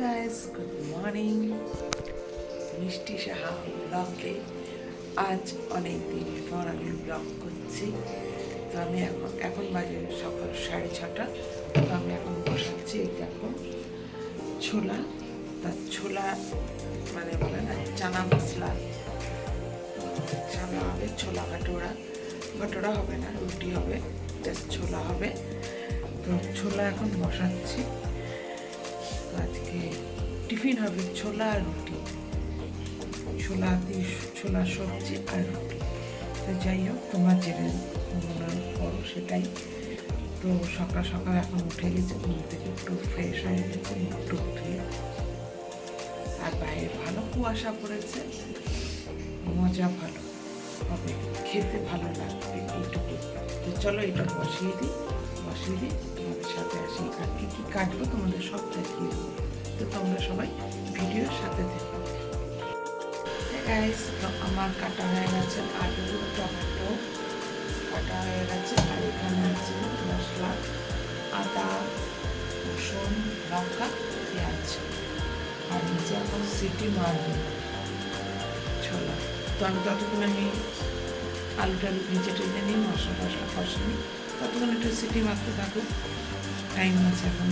Guys good morning মিষ্টি সাহা ব্লগে আজ অনেক দিন পর আমি ব্লগ করছি। তো আমি এখন এখন বাজে সকাল সাড়ে ছটা। তো আমি এখন বসাচ্ছি এই দেখো ছোলা। তার ছোলা মানে বলে না, চানা মশলা। চানা হবে, ছোলা ভাটোরা। ভাটোরা হবে না, রুটি হবে, জাস্ট ছোলা হবে। তো ছোলা এখন বসাচ্ছি। আজকে টিফিন হবে ছোলা আর রুটি। ছোলা দিয়ে ছোলা সবজি আর রুটি। তো যাই হোক, তোমার যেটা মনে করো সেটাই। তো সকাল সকাল এখন উঠে গেছে, ঘুম থেকে একটু ফ্রেশ হয়ে গেছে টুক ধুয়ে। আর বাইরে ভালো কুয়াশা পড়েছে। মজা ভালো। হবে খেতে ভালো লাগবে এইটুকু তো চলো এটা বসিয়ে দিই বসিয়ে দিই। তোমাদের সাথে আসি আর কী কী কাটবো তোমাদের সব দেখিয়ে তো তোমরা সবাই ভিডিওর সাথে দেখো আমার কাটা হয়ে গেছে। আলু টমেটো কাটা হয়ে গেছে, আর এখানে আছে মশলা, আদা, রসুন, লঙ্কা, পেঁয়াজ। আর নিচে এখন সিটি মারবে ছোলা তো আমি ততক্ষণ আমি আলু টালু ভেজে টেজে নিই মশলা টশলা কষে নিই। ততক্ষণ একটু সিটি মারতে থাকো টাইম আছে এখন।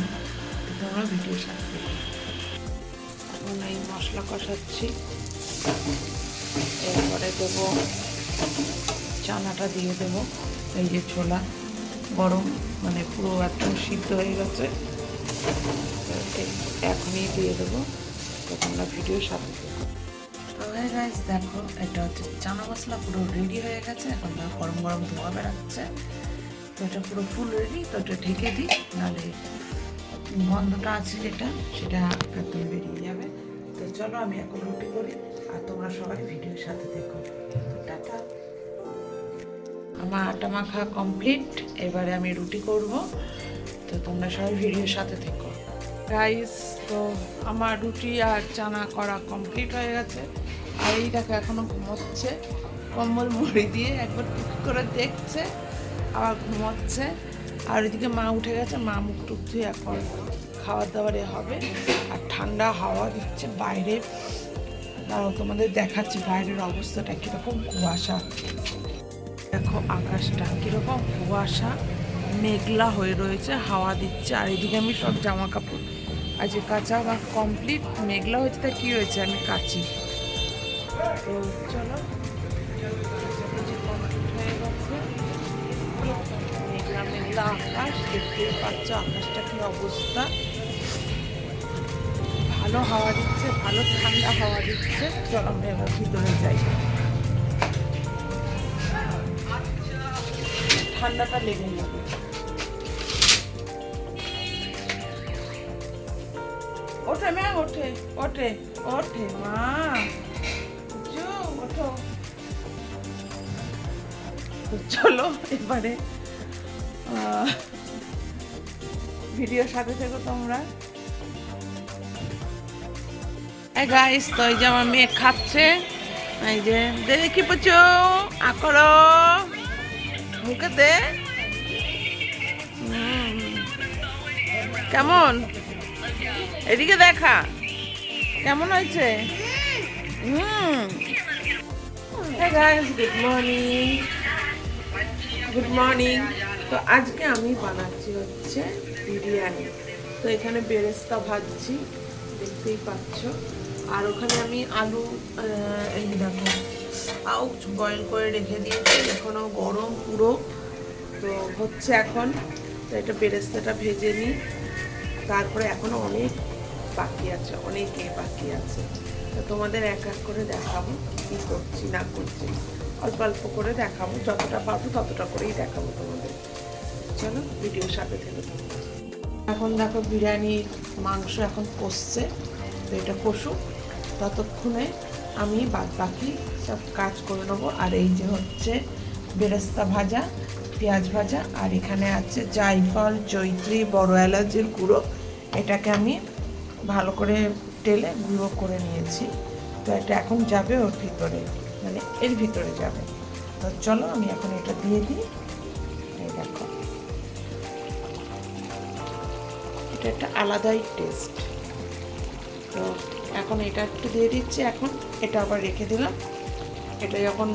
তোমরা ভিডিও সাথে এখন এই মশলা কষাচ্ছি। এরপরে দেবো, চানাটা দিয়ে দেবো। এই যে ছোলা গরম মানে পুরো একদম সিদ্ধ হয়ে গেছে। এখনই দিয়ে দেবো। তোমরা ভিডিও সাথে হয়ে গেছে দেখো, এটা হচ্ছে চানা মশলা পুরো রেডি হয়ে গেছে। এখন গরম গরম ধোঁয়া বেড়াচ্ছে। তো এটা পুরো ফুল রেডি তো এটা ঢেকে দিই, নাহলে গন্ধটা আছে যেটা, সেটা একদম বেরিয়ে যাবে। তো চলো, আমি এখন রুটি করি, আর তোমরা সবাই ভিডিওর সাথে দেখো আমার আটা মাখা কমপ্লিট এবারে আমি রুটি করব। তো তোমরা সবাই ভিডিওর সাথে থেকো। রাইস তো আমার রুটি আর চানা করা কমপ্লিট হয়ে গেছে। আর এই দেখো, এখনও ঘুমোচ্ছে। কম্বল মুড়ি দিয়ে একবার টুক করে দেখছে। আবার ঘুমোচ্ছে। আর ওইদিকে মা উঠে গেছে, মা মুখ টুক ধুয়ে এখন খাবার দাবারে হবে। আর ঠান্ডা হাওয়া দিচ্ছে বাইরে। দাঁড়াও, তোমাদের দেখাচ্ছি বাইরের অবস্থাটা কীরকম কুয়াশা। দেখো আকাশটা কীরকম কুয়াশা, মেঘলা হয়ে রয়েছে, হাওয়া দিচ্ছে। আর এদিকে আমি সব জামা কাপড় আজ কাঁচা বা কমপ্লিট, মেঘলা হয়েছে তা কী হয়েছে আমি কাচি। তো চলো। মেঘলা আকাশ, দেখতেই পাচ্ছ আকাশটা কি অবস্থা। ভালো হাওয়া দিচ্ছে, ভালো ঠান্ডা হাওয়া দিচ্ছে। চলো আমরা এবার ভিতরে যাই। ঠান্ডাটা লেগে যাবে। ওঠে মা, ওঠে ওঠে ওঠে মা। চলো এবারে আহ, ভিডিওর সাথে থেকো তোমরা। গাইস তো এই যে আমার মেয়ে খাচ্ছে এই যে দেখি পচো? আকড়ো মুখে দে। কেমন? এদিকে দেখা। কেমন হয়েছে? হুম guys good morning good morning তো আজকে আমি বানাচ্ছি হচ্ছে বিরিয়ানি। তো এখানে বেরেস্তা ভাজছি, দেখতেই পাচ্ছ। আর ওখানে আমি আলু এই দেখো আউচ বয়েল করে রেখে দিয়েছি এখনও গরম পুরো। তো হচ্ছে এখন, তো এটা বেরেস্তাটা ভেজে নিই। তারপরে এখনও অনেক বাকি আছে, অনেকে বাকি আছে। তো তোমাদের এক এক করে দেখাবো কী করছি, না করছি। অল্প অল্প করে দেখাবো, যতটা পারব ততটা করেই দেখাবো তোমাদের। চলো ভিডিওর সাথে থেকে এখন দেখো বিরিয়ানির মাংস এখন কষছে। তো এটা কষুক। ততক্ষণে আমি বাদ বাকি সব কাজ করে নেব। আর এই যে হচ্ছে বেরেস্তা ভাজা, পেঁয়াজ ভাজা, আর এখানে আছে জায়ফল জৈত্রী বড় এলাচের গুঁড়ো। এটাকে আমি ভালো করে টেলে গুঁড়ো করে নিয়েছি। তো এটা এখন যাবে ওর ভিতরে মানে এর ভিতরে যাবে। তো চলো আমি এখন এটা দিয়ে দিই। এটা একটা আলাদাই টেস্ট তো এখন এটা একটু দিয়ে দিচ্ছি, এখন এটা আবার রেখে দিলাম। এটা যখন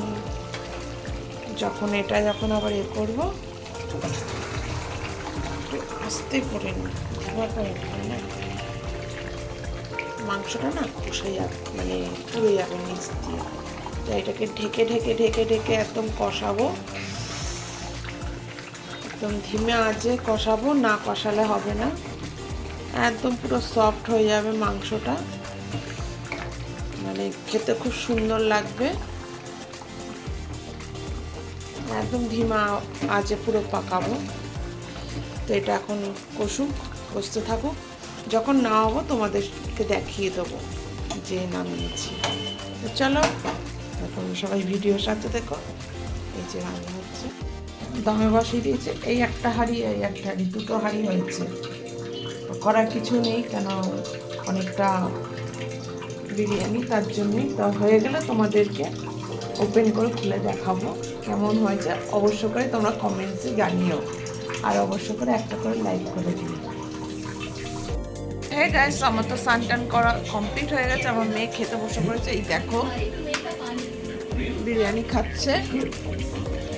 যখন এটা যখন আবার এ করব আস্তে করে নি ধোয়া করে না, মাংসটা না কষে যাবে মানে পুড়ে যাবে নিচ দিয়ে। তো এটাকে ঢেকে ঢেকে ঢেকে ঢেকে একদম কষাবো। একদম ধিমে আঁচে কষাবো, না কষালে হবে না। একদম পুরো সফট হয়ে যাবে মাংসটা। মানে খেতে খুব সুন্দর লাগবে। একদম ধিমা আঁচে পুরো পাকাবো। তো এটা এখন কষুক, কষতে থাকুক। যখন না হব তোমাদেরকে দেখিয়ে দেবো যে নামিয়েছি। তো চলো এখন সবাই ভিডিওর সাথে দেখো এই যে রান্না হচ্ছে। দমে বসিয়ে দিয়েছে। এই একটা হাঁড়ি, এই একটা হাঁড়ি, দুটো হাঁড়ি হয়েছে। করার কিছু নেই, কেন অনেকটা বিরিয়ানি তার জন্যই তা হয়ে গেলে। তোমাদেরকে ওপেন করে খুলে দেখাবো কেমন হয়েছে। অবশ্য করে তোমরা কমেন্টসে জানিও। আর অবশ্য করে একটা করে লাইক করে দিও। হ্যাঁ গাইস আমার তো স্নান টান করা কমপ্লিট হয়ে গেছে। আমার মেয়ে খেতে বসে পড়েছে। এই দেখো, বিরিয়ানি খাচ্ছে।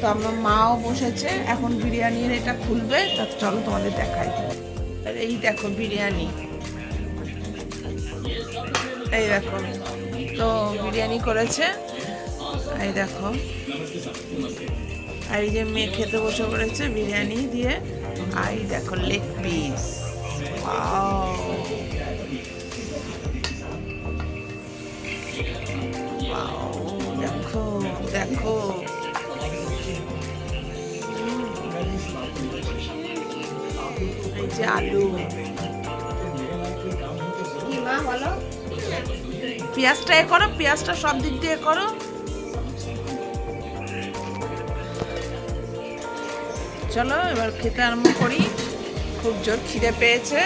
তো আমার মাও বসেছে। এখন বিরিয়ানির এটা খুলবে। তা চলো তোমাদের দেখাই। আর এই দেখো বিরিয়ানি। এই দেখো, তো বিরিয়ানি করেছে। এই দেখো। আর এই যে মেয়ে খেতে বসে পড়েছে বিরিয়ানি দিয়ে। আর এই দেখো লেগ পিস দেখো দেখো। এই যে আলু পেঁয়াজটা এ করো পেঁয়াজটা সব দিক দিয়ে করো। চলো এবার খেতে আরম্ভ করি। খুব জোর খিদে পেয়েছে।